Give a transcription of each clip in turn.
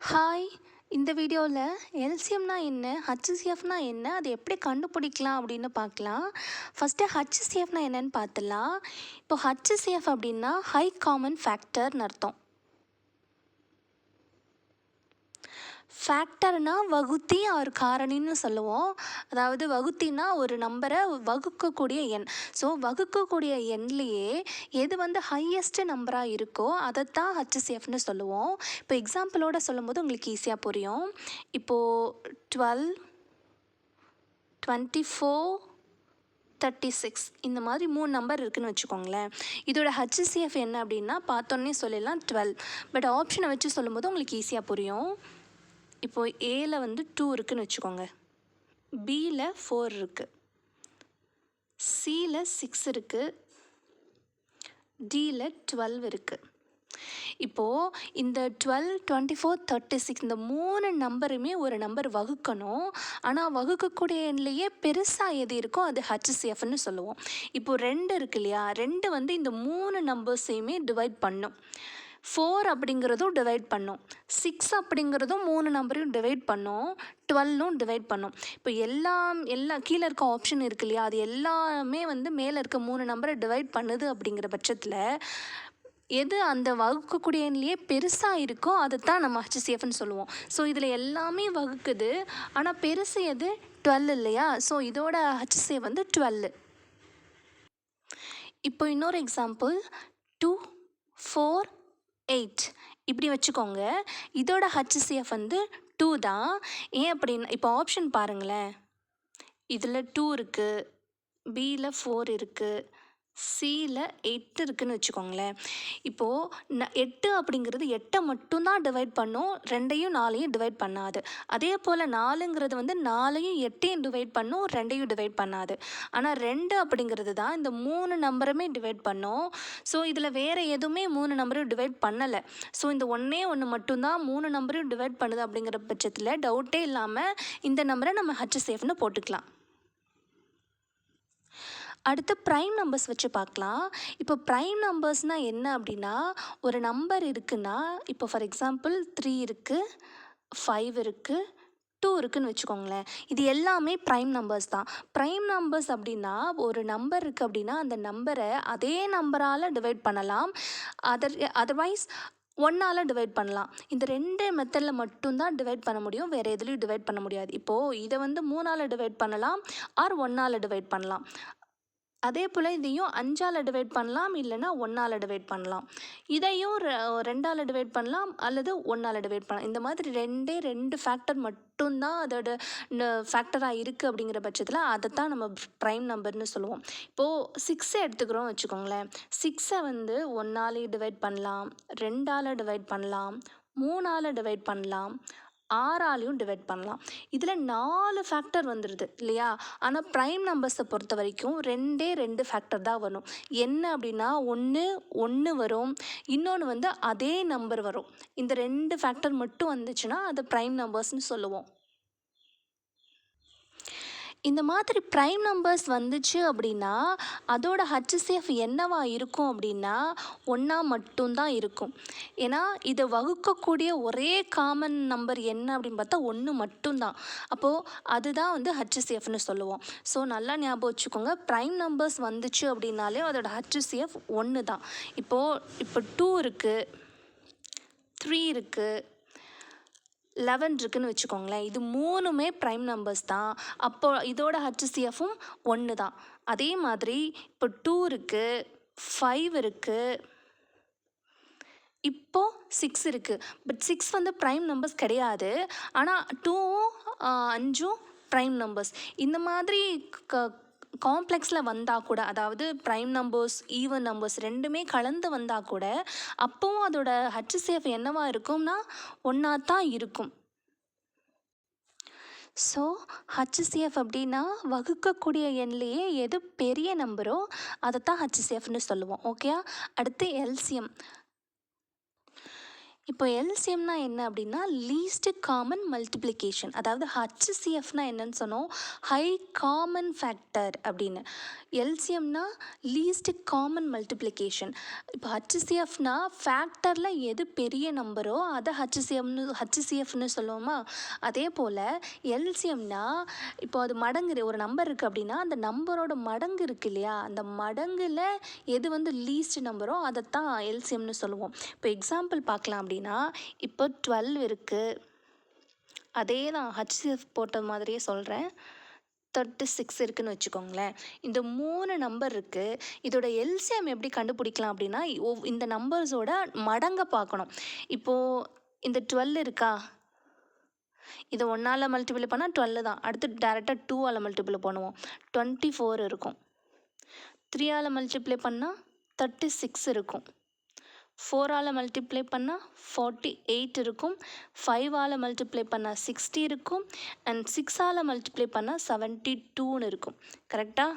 Hi இந்த வீடியோவில் எல்சிஎம்னா என்ன ஹச்சிசிஎஃப்னா என்ன அது எப்படி கண்டுபிடிக்கலாம் அப்படின்னு பார்க்கலாம். ஃபஸ்ட்டு ஹச்சிசிஎஃப்னா என்னன்னு பார்த்துலாம் இப்போ ஹச்சிசிஎஃப் அப்படின்னா ஹை காமன் ஃபேக்டர்னு அர்த்தம். ஃபேக்டர்னால் வகுத்தி ஒரு காரணின்னு சொல்லுவோம். அதாவது வகுத்தினா ஒரு நம்பரை வகுக்கக்கூடிய எண். ஸோ வகுக்கக்கூடிய எண்லேயே எது வந்து ஹையஸ்ட் நம்பராக இருக்கோ அதைத்தான் ஹச்சிசிஎஃப்னு சொல்லுவோம். இப்போ எக்ஸாம்பிளோட சொல்லும்போது உங்களுக்கு ஈஸியாக புரியும். இப்போது twelve twenty four thirty six இந்த மாதிரி மூணு நம்பர் இருக்குதுன்னு வச்சுக்கோங்களேன். இதோட ஹச்சிசிஎஃப் என்ன அப்படின்னா பார்த்தோன்னே சொல்லிடலாம் டுவெல் பட் ஆப்ஷனை வச்சு சொல்லும்போது உங்களுக்கு ஈஸியாக புரியும். இப்போது ஏல வந்து டூ இருக்குதுன்னு வச்சுக்கோங்க. பியில் ஃபோர் இருக்குது சியில் சிக்ஸ் இருக்குது டியில் டுவெல் இருக்குது இப்போது இந்த twelve twenty four thirty six இந்த மூணு நம்பருமே ஒரு நம்பர் வகுக்கணும். ஆனால் வகுக்கக்கூடிய எண்ணிலேயே பெருசாக எது இருக்கோ அது ஹச்சிசிஎஃப்னு சொல்லுவோம். இப்போது ரெண்டு இருக்கு இல்லையா? ரெண்டு வந்து இந்த மூணு நம்பர்ஸையுமே டிவைட் பண்ணும். ஃபோர் அப்படிங்கிறதும் டிவைட் பண்ணும். சிக்ஸ் அப்படிங்கிறதும் மூணு நம்பரையும் டிவைட் பண்ணும். டுவெல்லும் டிவைட் பண்ணும். இப்போ எல்லாம் எல்லா கீழே இருக்க ஆப்ஷன் இருக்கு இல்லையா? அது எல்லாமே வந்து மேலே இருக்க மூணு நம்பரை டிவைட் பண்ணுது அப்படிங்கிற பட்சத்தில் எது அந்த வகுக்கக்கூடிய எண்ணிலேயே பெருசாக இருக்கோ அதை தான் நம்ம ஹெச்சிசிஎஃப்னு சொல்லுவோம். ஸோ இதில் எல்லாமே வகுக்குது. ஆனால் பெருசு எது? டுவெல் இல்லையா? ஸோ இதோட ஹச்சிசிஎஃப் வந்து டுவெல்லு இப்போ இன்னொரு எக்ஸாம்பிள் டூ ஃபோர் எயிட் இப்படி வச்சுக்கோங்க. இதோட ஹச்சிசிஎஃப் வந்து டூ தான். ஏன் அப்படின்னா இப்போ ஆப்ஷன் பாருங்களேன். இதில் டூ இருக்குது பியில் ஃபோர் இருக்குது சியில் எட்டு இருக்குதுன்னு வச்சுக்கோங்களேன். இப்போது ந எட்டு அப்படிங்கிறது எட்டை மட்டும்தான் டிவைட் பண்ணும் ரெண்டையும் நாலையும் டிவைட் பண்ணாது. அதே போல் நாலுங்கிறது வந்து நாலையும் எட்டையும் டிவைட் பண்ணும் ரெண்டையும் டிவைட் பண்ணாது. ஆனால் ரெண்டு அப்படிங்கிறது தான் இந்த மூணு நம்பருமே டிவைட் பண்ணும். ஸோ இதில் வேறு எதுவுமே மூணு நம்பரையும் டிவைட் பண்ணலை. ஸோ இந்த ஒன்றே ஒன்று மட்டும்தான் மூணு நம்பரையும் டிவைட் பண்ணுது அப்படிங்கிற பட்சத்தில் டவுட்டே இல்லாமல் இந்த நம்பரை நம்ம ஹச்எஸ்எஃப்னு சேஃப்னு போட்டுக்கலாம். அடுத்து ப்ரைம் நம்பர்ஸ் வச்சு பார்க்கலாம். இப்போ ப்ரைம் நம்பர்ஸ்னால் என்ன அப்படின்னா ஒரு நம்பர் இருக்குன்னா இப்போ ஃபார் எக்ஸாம்பிள் த்ரீ இருக்குது ஃபைவ் இருக்குது டூ இருக்குதுன்னு வச்சுக்கோங்களேன். இது எல்லாமே ப்ரைம் நம்பர்ஸ் தான். ப்ரைம் நம்பர்ஸ் அப்படின்னா ஒரு நம்பர் இருக்குது அப்படின்னா அந்த நம்பரை அதே நம்பரால் டிவைட் பண்ணலாம். அதர் அதர்வைஸ் ஒன்னால் டிவைட் பண்ணலாம். இந்த ரெண்டு மெத்தடில் மட்டும்தான் டிவைட் பண்ண முடியும். வேறு எதுலேயும் டிவைட் பண்ண முடியாது. இப்போது இதை வந்து மூணால் டிவைட் பண்ணலாம் ஆர் ஒன்னால் டிவைட் பண்ணலாம். அதே போல் இதையும் அஞ்சால் டிவைட் பண்ணலாம் இல்லைன்னா ஒன்றால் டிவைட் பண்ணலாம். இதையும் ரெண்டால் டிவைட் பண்ணலாம் அல்லது ஒன்றால் டிவைட் பண்ணலாம். இந்த மாதிரி ரெண்டே ரெண்டு ஃபேக்டர் மட்டும்தான் அதோட ஃபேக்டராக இருக்குது அப்படிங்கிற பட்சத்தில் அதை தான் நம்ம ப்ரைம் நம்பர்னு சொல்லுவோம். இப்போது சிக்ஸை எடுத்துக்கிறோம் வச்சுக்கோங்களேன். சிக்ஸை வந்து ஒன்றாலே டிவைட் பண்ணலாம் ரெண்டால் டிவைட் பண்ணலாம் மூணால் டிவைட் பண்ணலாம் ஆறாலையும் டிவைட் பண்ணலாம். இதில் நாலு ஃபேக்டர் வந்துடுது இல்லையா? ஆனால் ப்ரைம் நம்பர்ஸை பொறுத்த வரைக்கும் ரெண்டே ரெண்டு ஃபேக்டர் தான் வரும். என்ன அப்படின்னா ஒன்று ஒன்று வரும். இன்னொன்று வந்து அதே நம்பர் வரும். இந்த ரெண்டு ஃபேக்டர் மட்டும் வந்துச்சுன்னா அதை ப்ரைம் நம்பர்ஸ்னு சொல்லுவோம். இந்த மாதிரி ப்ரைம் நம்பர்ஸ் வந்துச்சு அப்படின்னா அதோட ஹச்சிசிஎஃப் என்னவா இருக்கும் அப்படின்னா ஒன்றா மட்டும்தான் இருக்கும். ஏன்னா இதை வகுக்கக்கூடிய ஒரே காமன் நம்பர் என்ன அப்படின்னு பார்த்தா ஒன்று மட்டும்தான். அப்போது அதுதான் வந்து ஹச்சிசிஎஃப்னு சொல்லுவோம். ஸோ நல்லா ஞாபகம் வச்சுக்கோங்க. ப்ரைம் நம்பர்ஸ் வந்துச்சு அப்படின்னாலே அதோட ஹச்சிசிஎஃப் ஒன்று தான் இப்போது இப்போ டூ இருக்குது த்ரீ இருக்குது லெவன் இருக்குதுன்னு வச்சுக்கோங்களேன். இது மூணுமே ப்ரைம் நம்பர்ஸ் தான். அப்போ இதோட ஹச்சிசிஎஃப்பும் ஒன்று தான். அதே மாதிரி இப்போ டூ இருக்குது ஃபைவ் இருக்குது இப்போது சிக்ஸ் இருக்குது பட் சிக்ஸ் வந்து ப்ரைம் நம்பர்ஸ் கிடையாது. ஆனால் டூவும் அஞ்சும் ப்ரைம் நம்பர்ஸ் இந்த மாதிரி க காம்ப்ளெக்ஸில் வந்தால் கூட அதாவது ப்ரைம் நம்பர்ஸ் ஈவன் நம்பர்ஸ் ரெண்டுமே கலந்து வந்தால் கூட அப்போவும் அதோட ஹச்சிசிஎஃப் என்னவாக இருக்கும்னா ஒன்றா தான் இருக்கும் ஸோ ஹச்சிசிஎஃப் அப்படின்னா வகுக்கக்கூடிய எண்லேயே எது பெரிய நம்பரோ அதை தான் ஹச்சிசிஎஃப்னு சொல்லுவோம் ஓகே அடுத்து எல்சிஎம் இப்போ எல்சிஎம்னா என்ன அப்படின்னா லீஸ்ட் காமன் மல்டிப்ளிகேஷன் அதாவது ஹச்சிசிஎஃப்னா என்னன்னு சொன்னோம். ஹை காமன் ஃபேக்டர் அப்படின்னு. எல்சிஎம்னா லீஸ்ட் காமன் மல்டிப்ளிகேஷன் இப்போ ஹச்சிசிஎஃப்னா ஃபேக்டரில் எது பெரிய நம்பரோ அதை ஹச்சிசிஎம்னு ஹச்சிசிஎஃப்னு சொல்லுவோமா? அதே போல் எல்சிஎம்னா இப்போ அது மடங்கு ஒரு நம்பர் இருக்குது அப்படின்னா அந்த நம்பரோட மடங்கு இருக்கு இல்லையா? அந்த மடங்கில் எது வந்து லீஸ்ட் நம்பரோ அதைத்தான் எல்சிஎம்னு சொல்லுவோம். இப்போ எக்ஸாம்பிள் பார்க்கலாம் அப்படின்னு இப்போ டுவெல் இருக்குது அதே தான் ஹச்சிஎஃப் போட்ட மாதிரியே சொல்கிறேன் தேர்ட்டி சிக்ஸ் இருக்குதுன்னு வச்சுக்கோங்களேன். இந்த மூணு நம்பர் இருக்குது இதோட எல்சிஎம் எப்படி கண்டுபிடிக்கலாம் அப்படின்னா இந்த நம்பர்ஸோட மடங்கை பார்க்கணும். இப்போது இந்த டுவெல் இருக்கா? இதை ஒன்றால் மல்டிபிள் பண்ணால் டுவெல் தான். அடுத்து டேரெக்டாக டூவால் மல்டிபிள் பண்ணுவோம். டுவெண்ட்டி ஃபோர் இருக்கும். த்ரீயால் மல்டிப்ளை பண்ணால் தேர்ட்டி சிக்ஸ் இருக்கும். ஃபோரால் மல்டிப்ளை பண்ணால் ஃபார்ட்டி எயிட் இருக்கும். ஃபைவால் மல்டிப்ளை பண்ணால் சிக்ஸ்டி இருக்கும். அண்ட் சிக்ஸால் மல்டிப்ளை பண்ணால் செவன்ட்டி டூன்னு இருக்கும். கரெக்டாக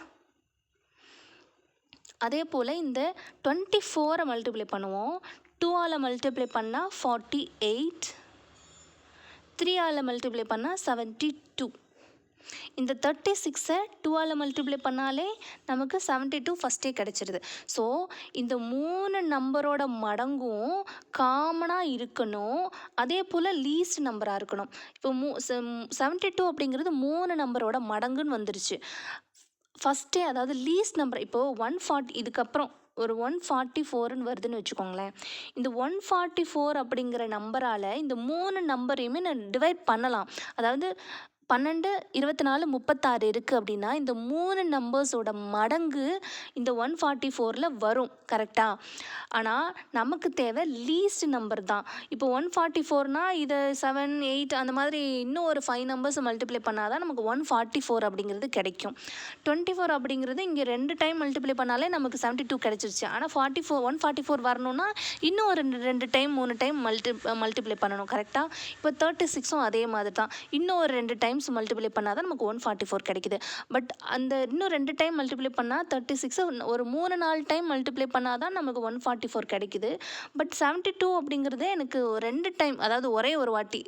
அதே போல் இந்த டுவெண்ட்டி ஃபோரை மல்டிப்ளை பண்ணுவோம். டூவால் மல்டிப்ளை பண்ணால் ஃபார்ட்டி எயிட் த்ரீயால் மல்டிப்ளை பண்ணால் செவன்ட்டி டூ இந்த தேர்ட்டி சிக்ஸை டூவால் மல்டிப்ளை பண்ணாலே நமக்கு செவன்ட்டி டூ ஃபஸ்ட்டே கிடச்சிருது. ஸோ இந்த மூணு நம்பரோட மடங்கும் காமனாக இருக்கணும். அதே போல் லீஸ்ட் நம்பராக இருக்கணும். இப்போ மூ செவன்ட்டி டூ அப்படிங்கிறது மூணு நம்பரோட மடங்குன்னு வந்துருச்சு. ஃபஸ்ட்டே அதாவது லீஸ்ட் நம்பர் இப்போது ஒன் ஃபார்ட்டி இதுக்கப்புறம் ஒரு ஒன் ஃபார்ட்டி ஃபோர்னு வருதுன்னு வச்சுக்கோங்களேன். இந்த ஒன் ஃபார்ட்டி ஃபோர் அப்படிங்கிற நம்பரால் இந்த மூணு நம்பரையுமே நான் டிவைட் பண்ணலாம். அதாவது பன்னெண்டு இருபத்தி நாலு முப்பத்தாறு இருக்குது அப்படின்னா இந்த மூணு நம்பர்ஸோட மடங்கு இந்த ஒன் ஃபார்ட்டி ஃபோரில் வரும் கரெக்டாக ஆனால் நமக்கு தேவை லீஸ்ட் நம்பர் தான். இப்போ ஒன் ஃபார்ட்டி ஃபோர்னால் இதை செவன் எயிட் அந்த மாதிரி இன்னும் ஒரு ஃபைவ் நம்பர்ஸ் மல்டிப்ளை பண்ணால் தான் நமக்கு ஒன் ஃபார்ட்டி ஃபோர் அப்படிங்கிறது கிடைக்கும். டுவெண்ட்டி ஃபோர் அப்படிங்கிறது இங்கே ரெண்டு டைம் மல்டிப்ளை பண்ணாலே நமக்கு செவன்ட்டி டூ கிடச்சிருச்சு. ஆனால் forty four one forty four வரணும்னா இன்னும் ஒரு ரெண்டு ரெண்டு டைம் மூணு டைம் மல்டி மல்டிப்ளை பண்ணணும் கரெக்டாக இப்போ தேர்ட்டி சிக்ஸும் அதே மாதிரி தான். இன்னும் ஒரு ரெண்டு டைம் டைம்ஸ் மல்டிப்ளை பண்ணால் தான் நமக்கு ஒன் ஃபார்ட்டி ஃபோர் கிடைக்குது. பட் அந்த இன்னும் ரெண்டு டைம் மல்டிப்ளை பண்ணால் தேர்ட்டி சிக்ஸ் ஒரு மூணு நாலு டைம் மல்டிப்ளை பண்ணால் தான் நமக்கு ஒன் ஃபார்ட்டி ஃபோர் கிடைக்குது. பட் செவன்ட்டி டூ அப்படிங்கிறது எனக்கு ரெண்டு டைம் அதாவது ஒரே ஒரு வாட்டி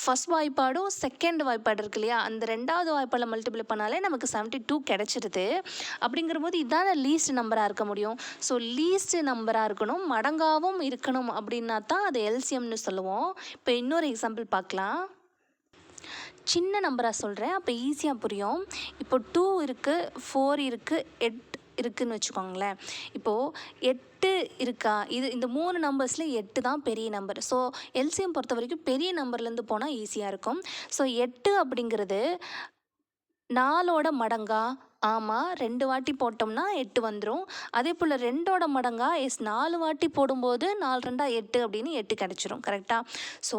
ஃபஸ்ட் வாய்ப்பாடும் செகண்ட் வாய்ப்பாடு இருக்கு இல்லையா? அந்த ரெண்டாவது வாய்ப்பால் மல்டிப்ளை பண்ணாலே நமக்கு செவன்ட்டி டூ கிடச்சிருது அப்படிங்கிற போது இதான லீஸ்ட் நம்பராக இருக்க முடியும். ஸோ லீஸ்ட் நம்பராக இருக்கணும் மடங்காகவும் இருக்கணும் அப்படின்னா தான் அது எல்சிஎம்னு சொல்லுவோம். இப்போ இன்னொரு எக்ஸாம்பிள் பார்க்கலாம். சின்ன நம்பராக சொல்கிறேன் அப்போ ஈஸியாக புரியும். இப்போ டூ இருக்குது ஃபோர் இருக்குது எட் இருக்குதுன்னு வச்சுக்கோங்களேன். இப்போது எட்டு இருக்கா? இது இந்த மூணு நம்பர்ஸில் எட்டு தான் பெரிய நம்பர் ஸோ எல்சிஎம் பொறுத்த வரைக்கும் பெரிய நம்பர்லேருந்து போனால் ஈஸியாக இருக்கும். ஸோ எட்டு அப்படிங்கிறது நாலோட மடங்கா? ஆமாம் ரெண்டு வாட்டி போட்டோம்னா எட்டு வந்துடும் அதே போல் ரெண்டோட மடங்கா எஸ் நாலு வாட்டி போடும்போது நாலு ரெண்டா எட்டு அப்படின்னு எட்டு கிடச்சிரும் கரெக்டாக ஸோ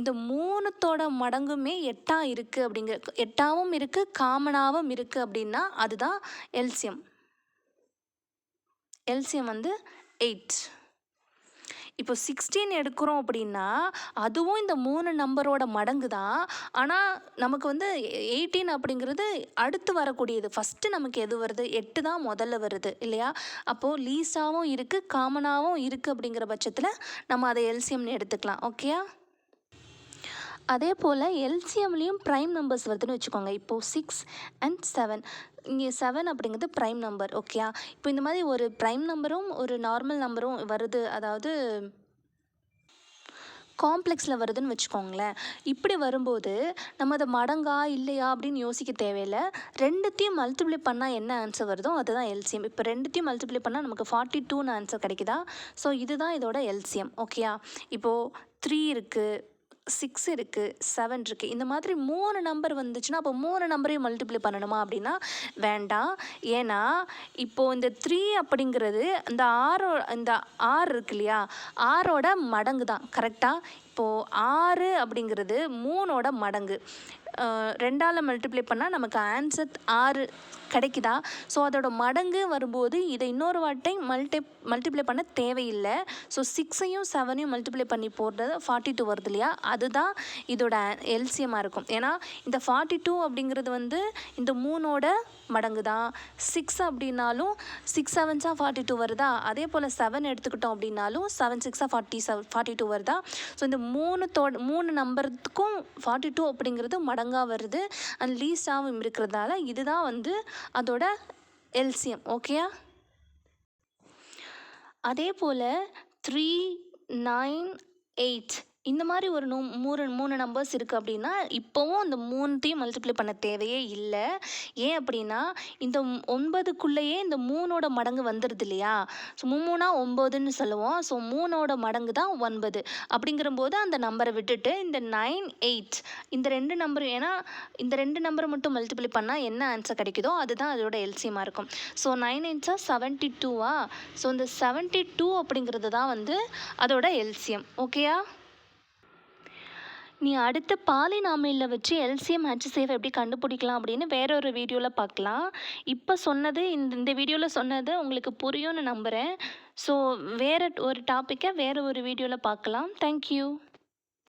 இந்த மூணுத்தோட மடங்குமே எட்டாக இருக்குது அப்படிங்கிற எட்டாவும் இருக்குது காமனாகவும் இருக்குது அப்படின்னா அதுதான் எல்சியம். எல்சியம் வந்து எயிட். இப்போ சிக்ஸ்டீன் எடுக்கிறோம் அப்படின்னா அதுவும் இந்த மூணு நம்பரோட மடங்கு தான். ஆனால் நமக்கு வந்து எயிட்டீன் அப்படிங்கிறது அடுத்து வரக்கூடியது. ஃபஸ்ட்டு நமக்கு எது வருது? எட்டு தான் முதல்ல வருது இல்லையா? அப்போது லீஸாகவும் இருக்குது காமனாகவும் இருக்குது அப்படிங்கிற பட்சத்தில் நம்ம அதை எல்சியம்னு எடுத்துக்கலாம் ஓகேயா அதே போல் எல்சிஎம்லேயும் ப்ரைம் நம்பர்ஸ் வருதுன்னு வச்சுக்கோங்க. இப்போது சிக்ஸ் அண்ட் செவன் இங்கே செவன் அப்படிங்கிறது ப்ரைம் நம்பர் ஓகேயா இப்போ இந்த மாதிரி ஒரு ப்ரைம் நம்பரும் ஒரு நார்மல் நம்பரும் வருது அதாவது காம்ப்ளெக்ஸில் வருதுன்னு வச்சுக்கோங்களேன். இப்படி வரும்போது நம்ம அதை மடங்கா இல்லையா அப்படின்னு யோசிக்க தேவையில்லை. ரெண்டுத்தையும் மல்டிப்ளை பண்ணால் என்ன ஆன்சர் வருதோ அதுதான் எல்சியம் இப்போ ரெண்டுத்தையும் மல்டிப்ளை பண்ணால் நமக்கு ஃபார்ட்டி டூன்னு ஆன்சர் கிடைக்குதா? ஸோ இதுதான் இதோட எல்சியம் ஓகேயா இப்போது த்ரீ இருக்குது சிக்ஸ் இருக்குது செவன் இருக்குது இந்த மாதிரி மூணு நம்பர் வந்துச்சுன்னா அப்போ மூணு நம்பரையும் மல்டிப்ளை பண்ணணுமா அப்படின்னா வேண்டாம். ஏன்னா இப்போது இந்த த்ரீ அப்படிங்கிறது இந்த ஆறோ இந்த ஆறு இருக்கு இல்லையா? ஆறோட மடங்கு தான் கரெக்டாக இப்போது ஆறு அப்படிங்கிறது மூணோட மடங்கு. ரெண்டால் மல்டிப்ளை பண்ணால் நமக்கு ஆன்சர் ஆறு கிடைக்குதா? ஸோ அதோட மடங்கு வரும்போது இதை இன்னொரு வாட்டை மல்டி மல்டிப்ளை பண்ண தேவையில்லை. ஸோ சிக்ஸையும் செவனையும் மல்டிப்ளை பண்ணி போடுறது ஃபார்ட்டி டூ வருது இல்லையா? அதுதான் இதோட எல்சியமாக இருக்கும். ஏன்னா இந்த ஃபார்ட்டி டூ அப்படிங்கிறது வந்து இந்த மூணோட மடங்கு தான். சிக்ஸ் அப்படின்னாலும் சிக்ஸ் செவன்ஸாக ஃபார்ட்டி டூ வருதா? அதே போல் செவன் எடுத்துக்கிட்டோம் அப்படின்னாலும் செவன் சிக்ஸாக ஃபார்ட்டி செவன் ஃபார்ட்டி டூ வருதா? ஸோ இந்த மூணு மூணுத்தோட மூணு நம்பருக்கும் ஃபார்ட்டி டூ அப்படிங்கிறது மடங்காக வருது. அண்ட் லீஸ்டாகவும் இருக்கிறதால இதுதான் வந்து அதோட எல்சியம் ஓகேயா அதே போல் த்ரீ நைன் எயிட் இந்த மாதிரி ஒரு நூ மூணு மூணு நம்பர்ஸ் இருக்குது அப்படின்னா இப்போவும் அந்த மூணுத்தையும் மல்டிப்ளை பண்ண தேவையே இல்லை. ஏன் அப்படின்னா இந்த ஒன்பதுக்குள்ளேயே இந்த மூணோட மடங்கு வந்துடுது இல்லையா? ஸோ மூணா ஒம்பதுன்னு சொல்லுவோம். ஸோ மூணோட மடங்கு தான் ஒன்பது. அப்படிங்கிறபோது அந்த நம்பரை விட்டுட்டு இந்த நைன் எயிட் இந்த ரெண்டு நம்பர் ஏன்னா இந்த ரெண்டு நம்பரை மட்டும் மல்டிப்ளை பண்ணால் என்ன ஆன்சர் கிடைக்குதோ அதுதான் அதோட எல்சியமாக இருக்கும். ஸோ நைன் எயிட்ஸா செவன்ட்டி டூவா ஸோ இந்த செவன்ட்டி டூ அப்படிங்கிறது தான் வந்து அதோட எல்சியம் ஓகேயா நீ அடுத்த பாலினாமியில் வச்சு எல்சிஎம் ஹெச்சிசேஃப் எப்படி கண்டுபிடிக்கலாம் அப்படின்னு வேற ஒரு வீடியோவில் பார்க்கலாம். இப்போ சொன்னது இந்த இந்த வீடியோவில் சொன்னது உங்களுக்கு புரியும்னு நம்புகிறேன் ஸோ வேறு ஒரு டாப்பிக்கை வேறு ஒரு வீடியோவில் பார்க்கலாம். தேங்க்யூ